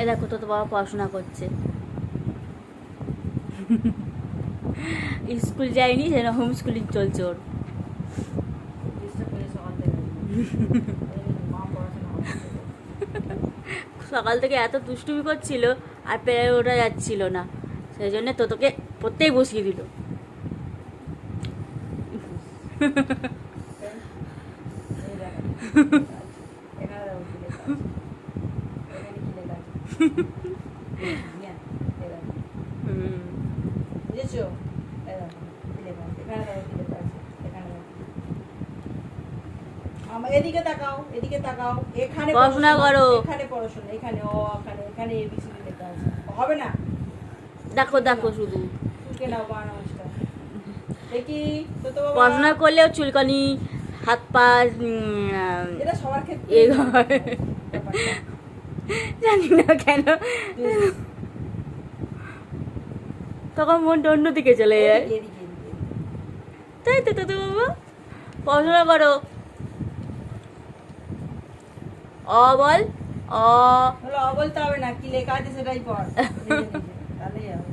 এ দেখো, তো বাবা পড়াশোনা করছে। স্কুল যায়নি সেটা হোম স্কুলিং চলছে ওর। সকাল থেকে এত দুষ্টুমি করছিল, আর পেরে ওঠা যাচ্ছিল না। সেই জন্য তো তোকে পড়তেই বসিয়ে দিল। আমার এদিকে তাকাও এদিকে তাকাও এখানে পড়াশোনা করো। এখানে পড়াশোনা এখানে ও এখানে এখানে এবিসিডি লেখা আছে হবে না দেখো দেখো শুধু চুলকে নাও বানা দেখি তো তো পড়াশোনা করলেও চুলকানি হাত পা এটা সবার ক্ষেত্রে। জানি না কেন। তখন মনটা অন্যদিকে চলে যায়। তাই তো তো বাবা। পড়াশোনা করো। অ বল অ। বলতে হবে না কি লেখা আছে সেটাই পড়। তাহলেই হবে।